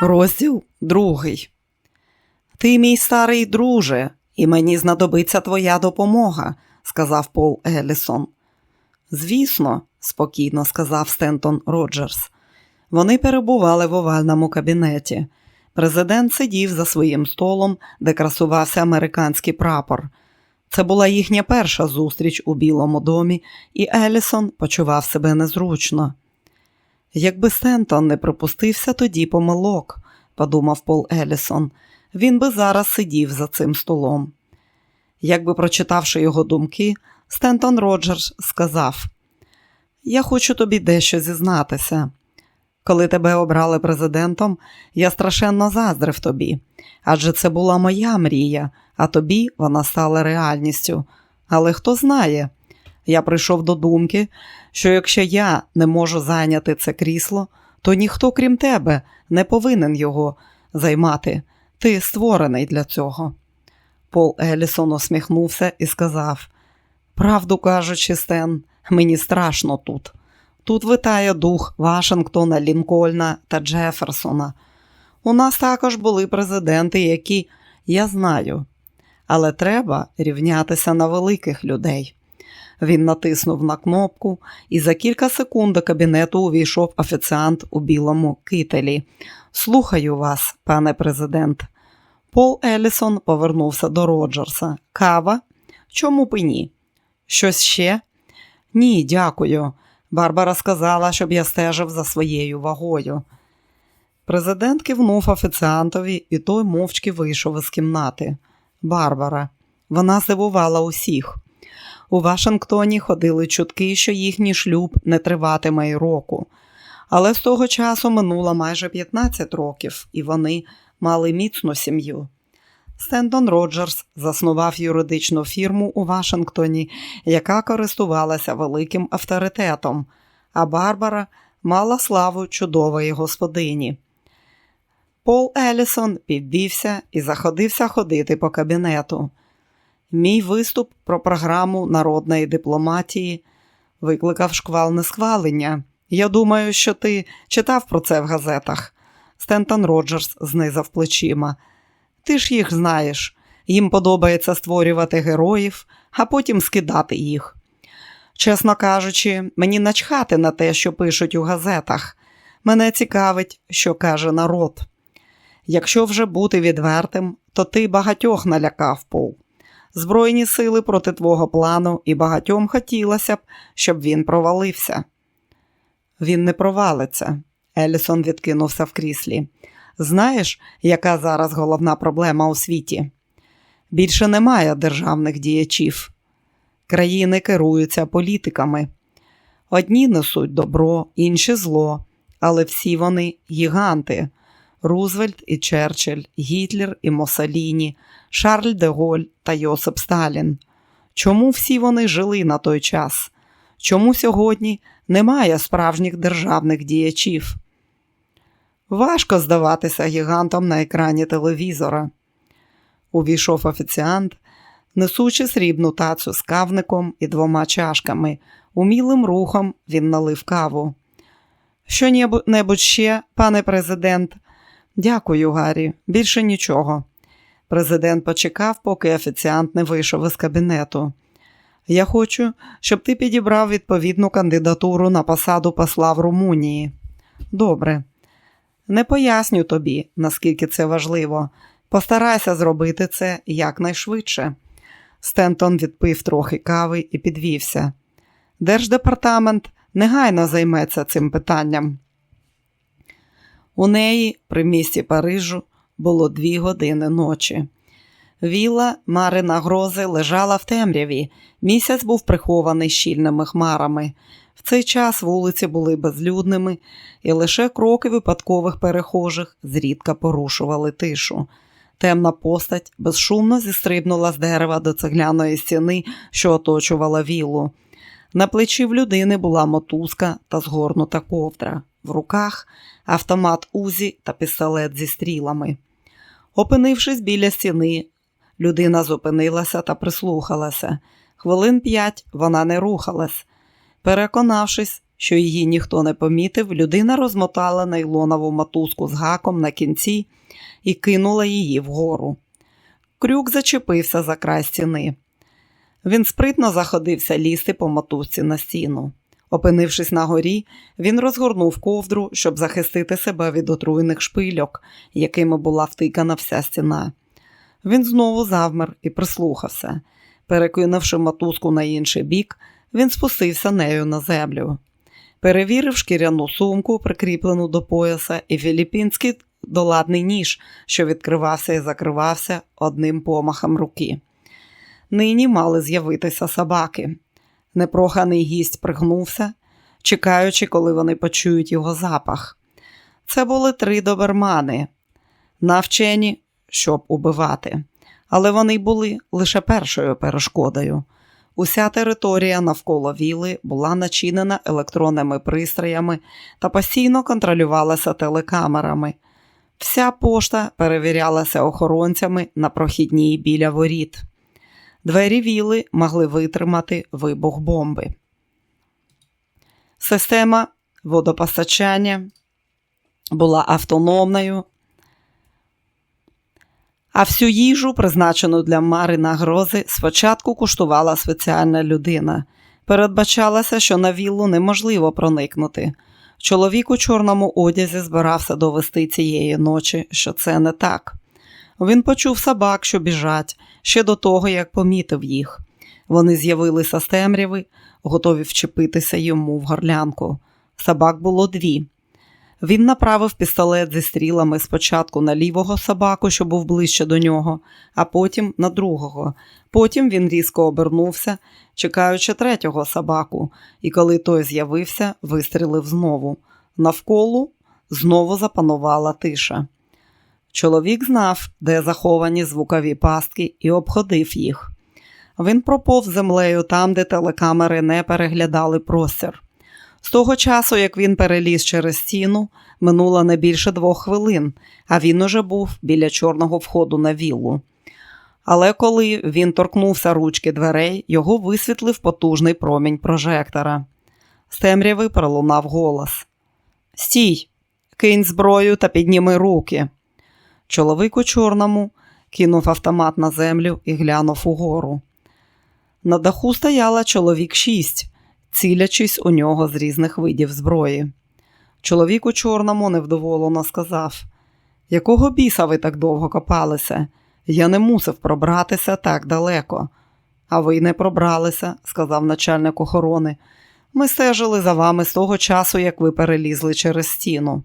Розділ другий. Ти мій старий друже, і мені знадобиться твоя допомога, сказав Пол Елісон. Звісно, спокійно сказав Стентон Роджерс. Вони перебували в овальному кабінеті. Президент сидів за своїм столом, де красувався американський прапор. Це була їхня перша зустріч у Білому домі, і Елісон почував себе незручно. Якби Стентон не припустився тоді помилок, подумав Пол Елісон, він би зараз сидів за цим столом. Якби прочитавши його думки, Стентон Роджерс сказав: Я хочу тобі дещо зізнатися. Коли тебе обрали президентом, я страшенно заздрив тобі, адже це була моя мрія, а тобі вона стала реальністю. Але хто знає, я прийшов до думки, що якщо я не можу зайняти це крісло, то ніхто, крім тебе, не повинен його займати. Ти створений для цього. Пол Елісон усміхнувся і сказав: Правду кажучи, Стен, мені страшно тут. Тут витає дух Вашингтона, Лінкольна та Джеферсона. У нас також були президенти, які я знаю, але треба рівнятися на великих людей. Він натиснув на кнопку, і за кілька секунд до кабінету увійшов офіціант у білому кителі. Слухаю вас, пане президент. Пол Елісон повернувся до Роджерса. Кава? Чому б і ні? Щось ще? Ні, дякую. Барбара сказала, щоб я стежив за своєю вагою. Президент кивнув офіціантові, і той мовчки вийшов із кімнати. Барбара. Вона здивувала усіх. У Вашингтоні ходили чутки, що їхній шлюб не триватиме й року. Але з того часу минуло майже 15 років, і вони мали міцну сім'ю. Стендон Роджерс заснував юридичну фірму у Вашингтоні, яка користувалася великим авторитетом, а Барбара мала славу чудової господині. Пол Елісон підвівся і заходився ходити по кабінету. Мій виступ про програму народної дипломатії викликав шквал несхвалення. Я думаю, що ти читав про це в газетах. Стентон Роджерс знизав плечима. Ти ж їх знаєш. Їм подобається створювати героїв, а потім скидати їх. Чесно кажучи, мені начхати на те, що пишуть у газетах. Мене цікавить, що каже народ. Якщо вже бути відвертим, то ти багатьох налякав пол. Збройні сили проти твого плану, і багатьом хотілося б, щоб він провалився. Він не провалиться. Елісон відкинувся в кріслі. Знаєш, яка зараз головна проблема у світі? Більше немає державних діячів. Країни керуються політиками. Одні несуть добро, інші зло, але всі вони гіганти. Рузвельт і Черчилль, Гітлер і Мосоліні, Шарль де Голь та Йосип Сталін. Чому всі вони жили на той час? Чому сьогодні немає справжніх державних діячів? Важко здаватися гігантом на екрані телевізора. Увійшов офіціант, несучи срібну тацю з кавником і двома чашками. Умілим рухом він налив каву. Що небудь ще, пане президент? Дякую, Гаррі. Більше нічого. Президент почекав, поки офіціант не вийшов із кабінету. Я хочу, щоб ти підібрав відповідну кандидатуру на посаду посла в Румунії. Добре. Не поясню тобі, наскільки це важливо. Постарайся зробити це якнайшвидше. Стентон відпив трохи кави і підвівся. Держдепартамент негайно займеться цим питанням. У неї при місті Парижу було дві години ночі. Віла Марина Грози лежала в темряві. Місяць був прихований щільними хмарами. В цей час вулиці були безлюдними, і лише кроки випадкових перехожих зрідка порушували тишу. Темна постать безшумно зістрибнула з дерева до цегляної стіни, що оточувала віллу. На плечі в людини була мотузка та згорнута ковдра. В руках автомат Узі та пістолет зі стрілами. Опинившись біля стіни, людина зупинилася та прислухалася. Хвилин п'ять вона не рухалась. Переконавшись, що її ніхто не помітив, людина розмотала нейлонову мотузку з гаком на кінці і кинула її вгору. Крюк зачепився за край стіни. Він спритно заходився лізти по мотузці на стіну. Опинившись на горі, він розгорнув ковдру, щоб захистити себе від отруєних шпильок, якими була втикана вся стіна. Він знову завмер і прислухався. Перекинувши мотузку на інший бік, він спустився нею на землю. Перевірив шкіряну сумку, прикріплену до пояса, і філіппінський доладний ніж, що відкривався і закривався одним помахом руки. Нині мали з'явитися собаки. Непроханий гість пригнувся, чекаючи, коли вони почують його запах. Це були три добермани, навчені, щоб убивати, але вони були лише першою перешкодою. Уся територія навколо віли була начинена електронними пристроями та постійно контролювалася телекамерами. Вся пошта перевірялася охоронцями на прохідній біля воріт. Двері віли могли витримати вибух бомби. Система водопостачання була автономною, а всю їжу, призначену для Мари на грози, спочатку куштувала спеціальна людина. Передбачалося, що на віллу неможливо проникнути. Чоловік у чорному одязі збирався довести цієї ночі, що це не так. Він почув собак, що біжать, ще до того, як помітив їх. Вони з'явилися з темряви, готові вчепитися йому в горлянку. Собак було дві. Він направив пістолет зі стрілами спочатку на лівого собаку, що був ближче до нього, а потім на другого. Потім він різко обернувся, чекаючи третього собаку, і коли той з'явився, вистрілив знову. Навколо знову запанувала тиша. Чоловік знав, де заховані звукові пастки, і обходив їх. Він проповз землею там, де телекамери не переглядали простір. З того часу, як він переліз через стіну, минуло не більше двох хвилин, а він уже був біля чорного входу на віллу. Але коли він торкнувся ручки дверей, його висвітлив потужний промінь прожектора. З темряви пролунав голос: Стій, кинь зброю та підніми руки. Чоловік у чорному кинув автомат на землю і глянув угору. На даху стояла чоловік шість, цілячись у нього з різних видів зброї. Чоловік у чорному невдоволено сказав: Якого біса ви так довго копалися? Я не мусив пробратися так далеко. А ви не пробралися, сказав начальник охорони. Ми стежили за вами з того часу, як ви перелізли через стіну.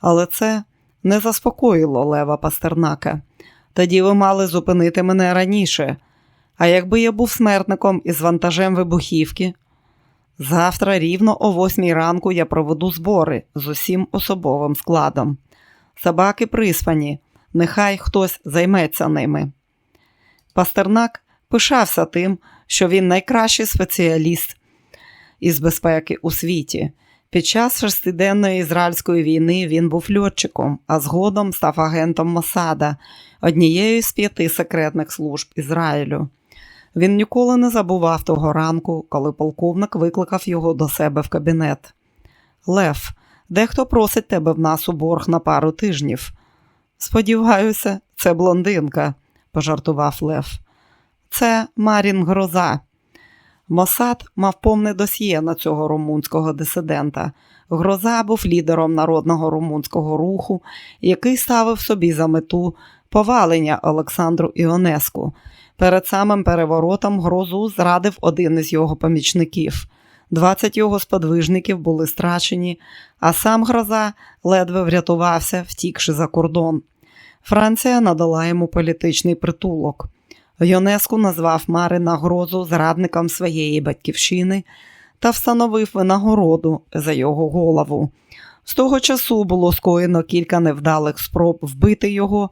Але це не заспокоїло Лева Пастернака. Тоді ви мали зупинити мене раніше. А якби я був смертником із вантажем вибухівки, завтра рівно о восьмій ранку я проведу збори з усім особовим складом. Собаки приспані, нехай хтось займеться ними. Пастернак пишався тим, що він найкращий спеціаліст із безпеки у світі. Під час шестиденної ізраїльської війни він був льотчиком, а згодом став агентом Масада, однією з п'яти секретних служб Ізраїлю. Він ніколи не забував того ранку, коли полковник викликав його до себе в кабінет. Лев, дехто просить тебе в нас у борг на пару тижнів. Сподіваюся, це блондинка, пожартував Лев. Це Марін Гроза. Мосад мав повне досьє на цього румунського дисидента. Гроза був лідером народного румунського руху, який ставив собі за мету повалення Олександру Іонеску. Перед самим переворотом грозу зрадив один із його помічників. Двадцять його сподвижників були страчені, а сам гроза ледве врятувався, втікши за кордон. Франція надала йому політичний притулок. ЮНЕСКО назвав Марина Грозу зрадником своєї батьківщини та встановив винагороду за його голову. З того часу було скоєно кілька невдалих спроб вбити його,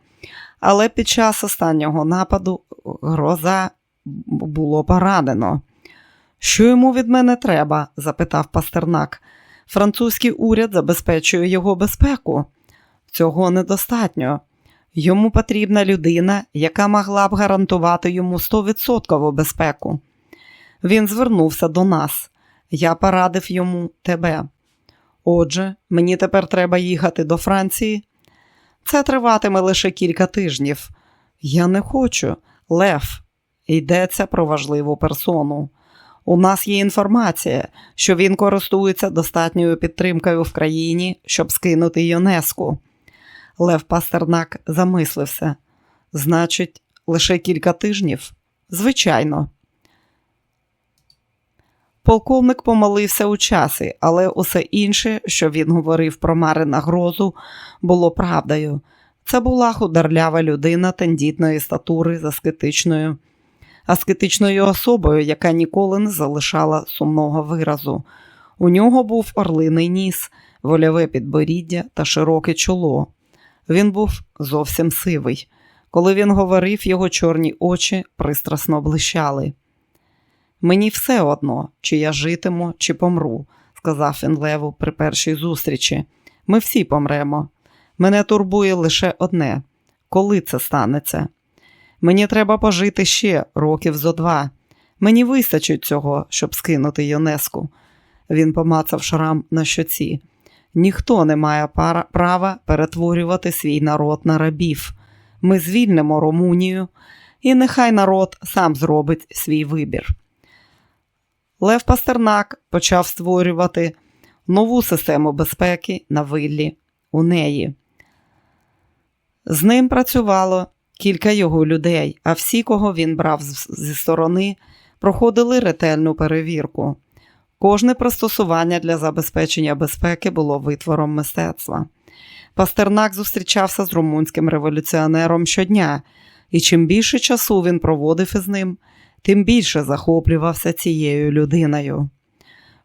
але під час останнього нападу гроза було поранено. Що йому від мене треба? запитав Пастернак. Французький уряд забезпечує його безпеку. Цього недостатньо. Йому потрібна людина, яка могла б гарантувати йому 100% безпеку. Він звернувся до нас. Я порадив йому тебе. Отже, мені тепер треба їхати до Франції. Це триватиме лише кілька тижнів. Я не хочу. Лев, йдеться про важливу персону. У нас є інформація, що він користується достатньою підтримкою в країні, щоб скинути ЮНЕСКО. Лев Пастернак замислився. Значить, лише кілька тижнів? Звичайно. Полковник помолився у часі, але усе інше, що він говорив про Марина Грозу, було правдою. Це була хударлява людина тендітної статури з аскетичною, аскетичною особою, яка ніколи не залишала сумного виразу. У нього був орлиний ніс, вольове підборіддя та широке чоло. Він був зовсім сивий. Коли він говорив, його чорні очі пристрасно блищали. Мені все одно, чи я житиму, чи помру, сказав він Леву при першій зустрічі. Ми всі помремо. Мене турбує лише одне коли це станеться. Мені треба пожити ще років зо два. Мені вистачить цього, щоб скинути ЮНЕСКО. Він помацав шрам на щоці. Ніхто не має права перетворювати свій народ на рабів. Ми звільнимо Румунію, і нехай народ сам зробить свій вибір. Лев Пастернак почав створювати нову систему безпеки на виллі у неї. З ним працювало кілька його людей, а всі, кого він брав зі сторони, проходили ретельну перевірку. Кожне пристосування для забезпечення безпеки було витвором мистецтва. Пастернак зустрічався з румунським революціонером щодня, і чим більше часу він проводив із ним, тим більше захоплювався цією людиною.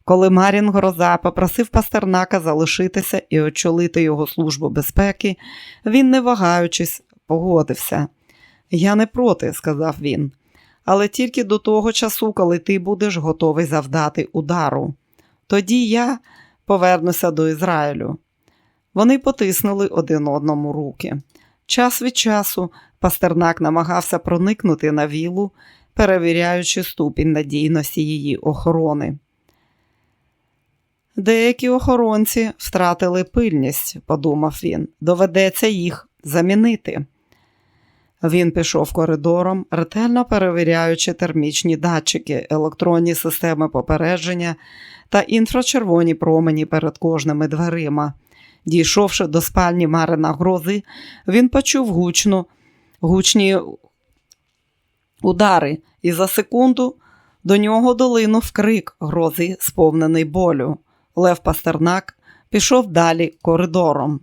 Коли Марін Гроза попросив Пастернака залишитися і очолити його службу безпеки, він, не вагаючись, погодився. Я не проти, сказав він, але тільки до того часу, коли ти будеш готовий завдати удару. Тоді я повернуся до Ізраїлю. Вони потиснули один одному руки. Час від часу Пастернак намагався проникнути на вілу, перевіряючи ступінь надійності її охорони. Деякі охоронці втратили пильність, подумав він. Доведеться їх замінити. Він пішов коридором, ретельно перевіряючи термічні датчики, електронні системи попередження та інфрачервоні промені перед кожними дверима. Дійшовши до спальні Марина Грози, він почув гучну, гучні удари, і за секунду до нього долинув крик грози, сповнений болю. Лев Пастернак пішов далі коридором.